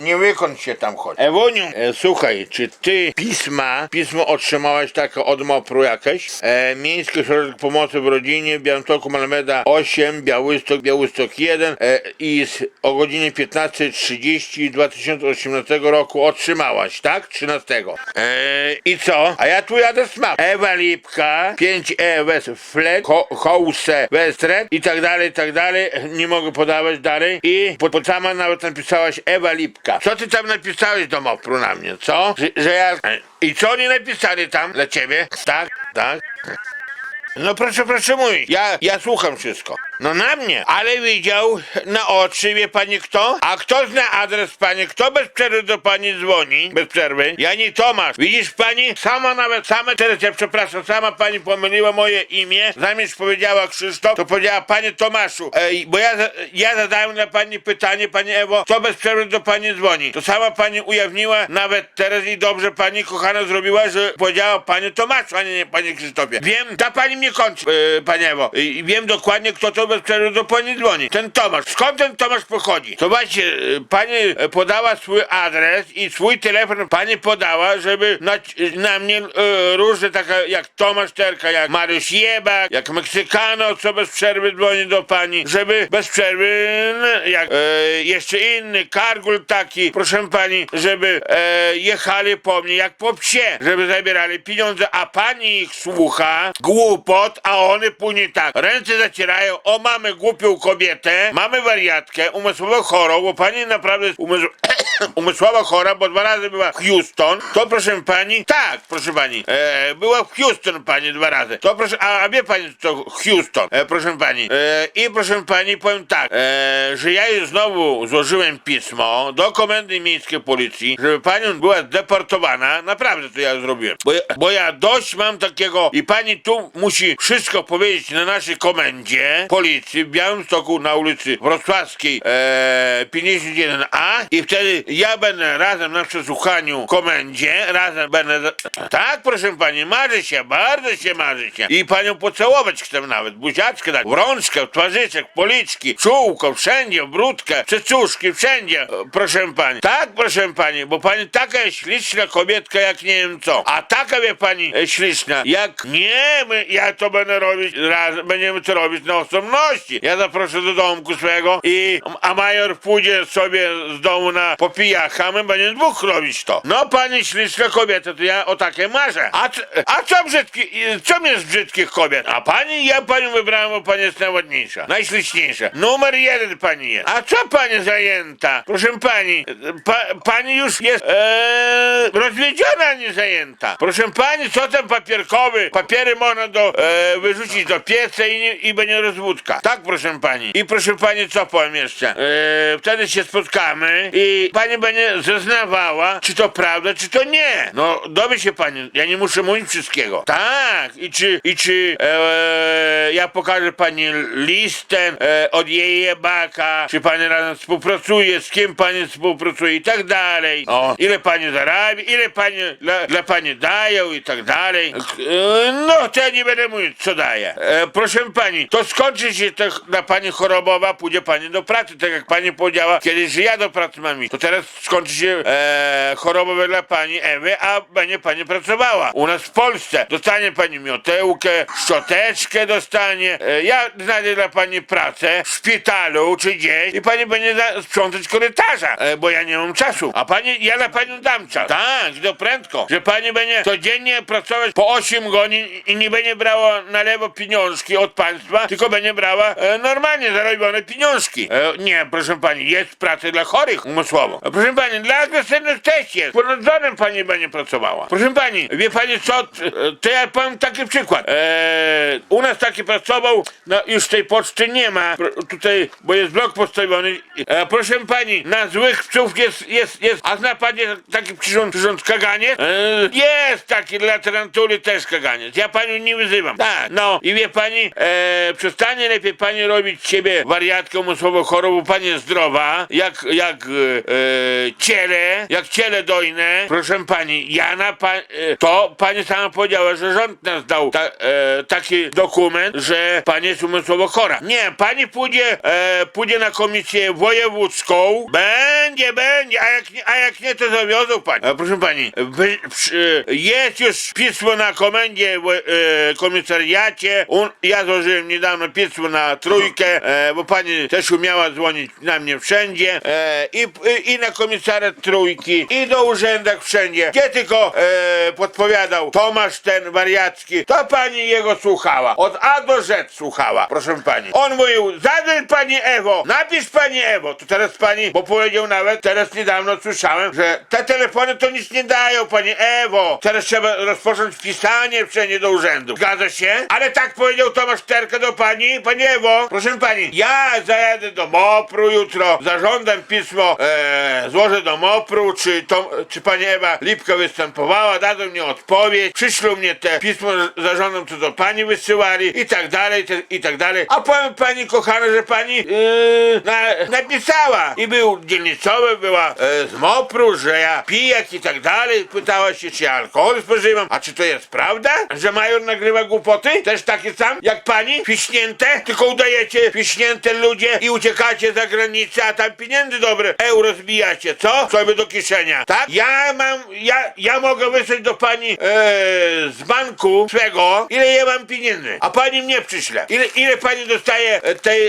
Nie wykąd się tam chodzi. Ewoniu, e, słuchaj, czy ty pisma, pismo otrzymałaś takie od MOPR-u jakieś? E, Miejski Ośrodek Pomocy w Rodzinie, Białymstoku Malmeda 8, Białystok, Białystok 1 e, i z, o godzinie 15.30 2018 roku otrzymałaś, tak? 13. E, I co? A ja twój adres mam. Ewa Lipka, 5E West Ho- House Westred i tak dalej, i tak dalej. Nie mogę podawać dalej. I pod, pod sama nawet napisałaś Ewa Lipka. Co ty tam napisałeś do Mopru na mnie, co? Że, że ja... I co oni napisali tam dla ciebie? Tak, tak. No proszę, proszę mówić. Ja, ja słucham wszystko. No na mnie. Ale widział na oczy, wie pani kto? A kto zna adres pani? Kto bez przerwy do pani dzwoni? Bez przerwy? Ja nie Tomasz. Widzisz pani? Sama nawet, same teraz, ja przepraszam, sama pani pomyliła moje imię. Zamiast powiedziała Krzysztof, to powiedziała panie Tomaszu. Ej, bo ja, ja zadałem dla pani pytanie, pani Ewo, kto bez przerwy do pani dzwoni? To sama pani ujawniła, nawet teraz i dobrze pani kochana zrobiła, że powiedziała panie Tomaszu, a nie, nie panie Krzysztofie. Wiem, da pani mnie kończy, yy, pani Ewo. I wiem dokładnie, kto to bez przerwy do pani dzwoni. Ten Tomasz. Skąd ten Tomasz pochodzi? Zobaczcie, yy, pani e, podała swój adres i swój telefon pani podała, żeby na, na mnie yy, różne takie jak Tomasz Terka, jak Mariusz Jebak, jak Meksykano, co bez przerwy dzwoni do pani, żeby bez przerwy, no, jak e, jeszcze inny, Kargul taki, proszę pani, żeby e, jechali po mnie jak po psie, żeby zabierali pieniądze, a pani ich słucha, głupot, a one później tak, ręce zacierają, o mamy głupią kobietę, mamy wariatkę, umysłowo chorą, bo pani naprawdę umysł... umysłowo chora, bo dwa razy była w Houston, to proszę pani, tak, proszę pani, e, była w Houston pani dwa razy, to proszę, a, a wie pani co to Houston, e, proszę pani, e, i proszę pani powiem tak, e, że ja już znowu złożyłem pismo do Komendy Miejskiej Policji, żeby panią była deportowana, naprawdę to ja zrobiłem, bo ja, bo ja dość mam takiego i pani tu musi wszystko powiedzieć na naszej komendzie policji w Białymstoku na ulicy Wrocławskiej e, 51A i wtedy ja będę razem na przesłuchaniu komendzie, razem będę... Tak, proszę pani, marzy się, bardzo się marzy się. I panią pocałować chcę nawet, buziaczkę dać, rączkę, twarzyczek, policzki, w czółko, wszędzie, brudkę, cycuszki, wszędzie, e, proszę pani. Tak, proszę pani, bo pani taka jest śliczna kobietka jak nie wiem co. A taka wie pani e, śliczna, jak nie, my, ja to będę robić, raz, będziemy to robić na osobności. Ja zaproszę do domku swego i, a major pójdzie sobie z domu na popijaka, my będziemy dwóch robić to. No pani śliczna kobieta, to ja o takie marzę. A, a co brzydki, co mnie z brzydkich kobiet? A pani, ja panią wybrałem, bo pani jest najładniejsza, najśliczniejsza. Numer jeden pani jest. A co pani zajęta? Proszę pani, pa, pani już jest e, rozwiedziona, a nie zajęta. Proszę pani, co ten papierkowy? Papiery można do, e, wyrzucić do pieca i, nie, i będzie rozwódka. Tak, proszę pani. I proszę pani, co powiem jeszcze? E, wtedy się spotkamy i pani będzie zeznawała, czy to prawda, czy to nie. No, dowie się pani, ja nie muszę mówić wszystkiego. Tak, i czy, i czy e, ja pokażę pani listę e, od jej jebaka, czy pani razem współpracuje, z kim pani współpracuje i tak dalej. O, ile pani zarabia, ile pani dla, dla pani dają i tak dalej. E, no, to ja nie będę mówić, co daje. E, proszę pani, to skończy się to na pani chorobowa, pójdzie pani do pracy, tak jak pani powiedziała kiedyś, ja do pracy mam iść. To teraz skończy się e, dla pani Ewy, a będzie pani pracowała. U nas w Polsce dostanie pani miotełkę, szczoteczkę dostanie. E, ja znajdę dla pani pracę w szpitalu czy gdzieś i pani będzie sprzątać korytarza, e, bo ja nie mam czasu. A pani, ja dla pani dam czas. Tak, to prędko. Że pani będzie codziennie pracować po 8 godzin i nie będzie brała na lewo pieniążki od państwa, tylko będzie brała e, normalnie zarobione pieniążki. E, nie, proszę pani, jest praca dla chorych umysłowo. E, proszę pani, dla agresywnych też jest. Pod nadzorem pani będzie pracowała. Proszę pani, wie pani co, e, to ja powiem taki przykład. E, u nas taki pracował, no już tej poczty nie ma, Pro- tutaj, bo jest blok postawiony. E, proszę pani, na złych psów jest, jest, jest, a zna pani taki przyrząd, przyrząd kaganiec? E, jest taki dla tarantuly też kaganiec. Ja panią nie wyzywam. Tak, no i wie pani, e, przestanie lepiej pani robić siebie wariatką umysłowo chorą, bo pani jest zdrowa, jak, jak e, ciele, jak ciele dojne, proszę pani, Jana, pa, e, to pani sama powiedziała, że rząd nas dał ta, e, taki dokument, że pani jest umysłowo chora. Nie, pani pójdzie, e, pójdzie na komisję wojewódzką, będzie, będzie, a jak nie, a jak nie to zawiozą pani. E, proszę pani, jest już pismo na komendzie, wo- e, komisariacie, Un, ja złożyłem niedawno pismo na trójkę, e, bo pani też umiała dzwonić na mnie wszędzie e, i, i, i na komisariat trójki, i do urzędach wszędzie, gdzie tylko e, podpowiadał Tomasz ten wariacki, to pani jego słuchała, od A do Z słuchała, proszę pani. On mówił, zadzwoń pani Ewo, napisz pani Ewo, to teraz pani, bo powiedział nawet, teraz niedawno słyszałem, że te telefony to nic nie dają, pani Ewo, teraz trzeba rozpocząć pisanie wszędzie do urzędu. Zgadza się? Ale tak powiedział Tomasz Terka do pani, pani Ewo, proszę pani, ja zajadę do MOPR-u jutro, zażądam pismo, e, złożę do MOPR-u, czy, to, czy pani Ewa Lipka występowała, dadzą mi odpowiedź, przyślą mnie te pismo, zażądam, co do pani wysyłali i tak dalej, te, i tak dalej. A powiem pani kochana, że pani yy, na, napisała i był dzielnicowy, była e, z MOPR-u, że ja pijak i tak dalej, pytała się, czy ja alkohol spożywam, a czy to jest prawda, że major nagrywa głupoty? Też takie sam jak pani? Fiśnięte? Tylko udajecie fiśnięte ludzie i uciekacie za granicę, a tam pieniędzy dobre, euro zbijacie, co? Sobie do kieszenia, tak? Ja mam, ja, ja mogę wysłać do pani e, z banku swego, ile ja mam pieniędzy, a pani mnie przyśle. Ile, ile pani dostaje e, tej,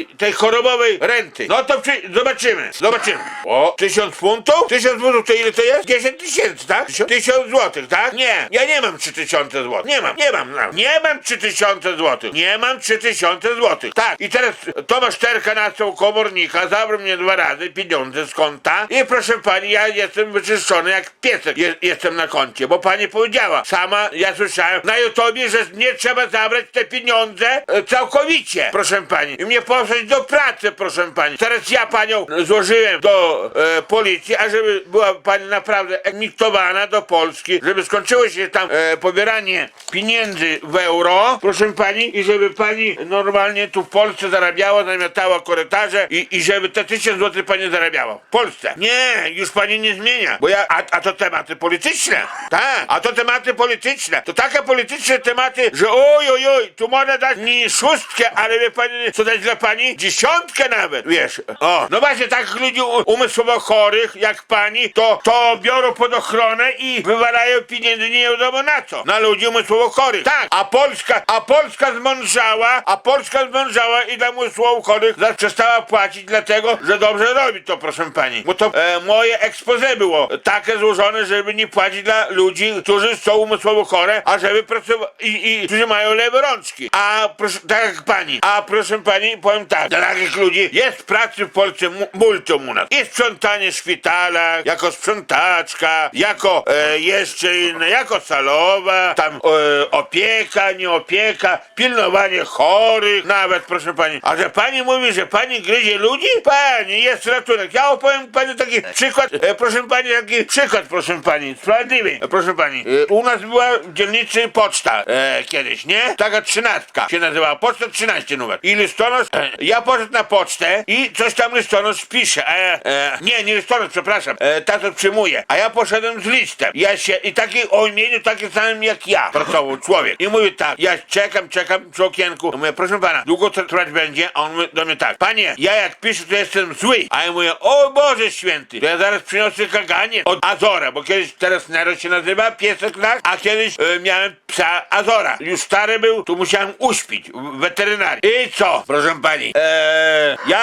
y, tej chorobowej renty? No to przy, zobaczymy, zobaczymy. O, tysiąc funtów? Tysiąc funtów to ile to jest? 10 tysięcy, tak? Tysiąc, złotych, tak? Nie, ja nie mam trzy tysiące złotych. Nie mam, nie mam, no. nie mam trzy tysiące złotych. Nie mam trzy tysiące złotych. Tak, i teraz Tomasz Terka nasłał komornika, zabrał mnie dwa razy pieniądze z konta i proszę pani, ja jestem wyczyszczony jak piesek je, jestem na koncie, bo pani powiedziała, sama ja słyszałem na YouTubie, że nie trzeba zabrać te pieniądze e, całkowicie, proszę pani, i mnie posłać do pracy, proszę pani. Teraz ja panią złożyłem do e, policji, a żeby była pani naprawdę emitowana do Polski, żeby skończyło się tam e, pobieranie pieniędzy w euro, proszę pani, i żeby pani normalnie tu w Polsce zarabiała, zamiatała korytarze i, i żeby te tysiąc złotych pani zarabiała. W Polsce. Nie, już pani nie zmienia, bo ja, a, a to tematy polityczne. Tak, a to tematy polityczne. To takie polityczne tematy, że oj, oj, oj, tu można dać nie szóstkę, ale wie pani, co dać dla pani? Dziesiątkę nawet, wiesz. O, no właśnie takich ludzi umysłowo chorych, jak pani, to, to biorą pod ochronę i wywalają pieniędzy nie wiadomo na co. Na ludzi umysłowo chorych. Tak, a Polska, a Polska zmądrzała, a Polska zmądrzała i dla umysłowo chorych przestała płacić dlatego, że dobrze robi to, proszę pani. Bo to e, moje expose było takie złożone, żeby nie płacić dla ludzi, którzy są umysłowo chore, a żeby pracować i, i którzy mają lewe rączki. A proszę, tak jak pani, a proszę pani, powiem tak, dla takich ludzi jest pracy w Polsce mu- multum u nas. I sprzątanie szpitala, jako sprzątaczka, jako e, jeszcze inne, jako salowa, tam e, opieka, nie opieka, pilnowanie chorych, nawet proszę pani. A że pani mówi, że pani gryzie ludzi? Pani, jest ratunek. Ja opowiem pani taki przykład, e, proszę pani, taki przykład, proszę pani, sprawiedliwy. E, proszę pani, e, u nas była w dzielnicy poczta e, kiedyś, nie? Taka trzynastka się nazywała, poczta 13 numer. I listonosz, e, ja poszedłem na pocztę i coś tam listonosz pisze, ja, e, nie, nie listonosz, przepraszam, e, tato przyjmuje. A ja poszedłem z listem. Ja się, i taki o imieniu takim samym jak ja, pracował człowiek. I mówi tak, ja czekam, czekam przy okienku. Mówię, proszę pana, długo to trwać będzie? A on mówi do mnie tak, panie, ja jak piszę, to jestem zły. A ja mówię, o Boże święty, to ja zaraz przyniosę kaganie od Azora, bo kiedyś teraz Nero się nazywa, piesek tak, a kiedyś e, miałem psa Azora. Już stary był, tu musiałem uśpić w weterynarii. I co, proszę pani, eee, ja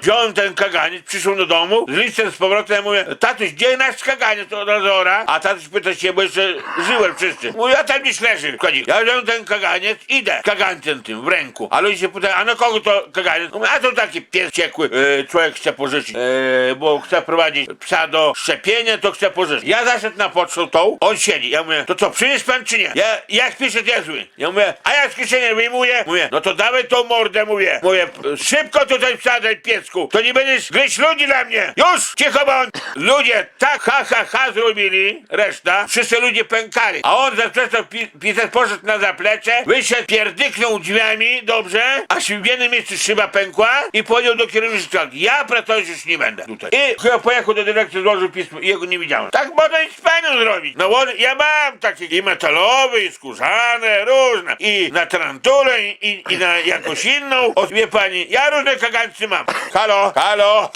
wziąłem- ten kaganiec, przyszłem do domu, z listem z powrotem, ja mówię, tatuś, gdzie nasz kaganiec od Azora? A tatuś pyta się, bo jeszcze żyłem wszyscy. Mówię, a tam gdzieś leży konik. Ja wziąłem ten kaganiec, idę, kagańcem tym w ręku. A ludzie się pytają, a na kogo to kaganiec? Mówię, a to taki pies ciekły, e, człowiek chce pożyczyć, e, bo chce prowadzić psa do szczepienia, to chce pożyczyć. Ja zaszedł na pocztę tą, on siedzi. Ja mówię, to co, przyniósł pan czy nie? Ja, jak piszę, to ja zły. Ja mówię, a ja z kieszeni wyjmuję, mówię, no to dawaj tą mordę, mówię. Mówię, szybko tutaj wsadzaj piesku, to nie będziesz gryźć ludzi dla mnie. Już, cicho bądź. Ludzie tak ha, ha, ha zrobili, reszta, wszyscy ludzie pękali. A on zaczął pi pisać, poszedł na zaplecze, wyszedł, pierdyknął drzwiami, dobrze, a w jednym miejscu szyba pękła i powiedział do kierowniczki, ja pracować już nie będę. Będę tutaj. I chyba pojechał do dyrekcji, złożył pismo i jego nie widziałem. Tak można i z panią zrobić. No bo ja mam takie i metalowe, i skórzane, różne. I na tarantulę, i, i na jakąś inną. O, wie pani, ja różne kagańcy mam. Halo, halo.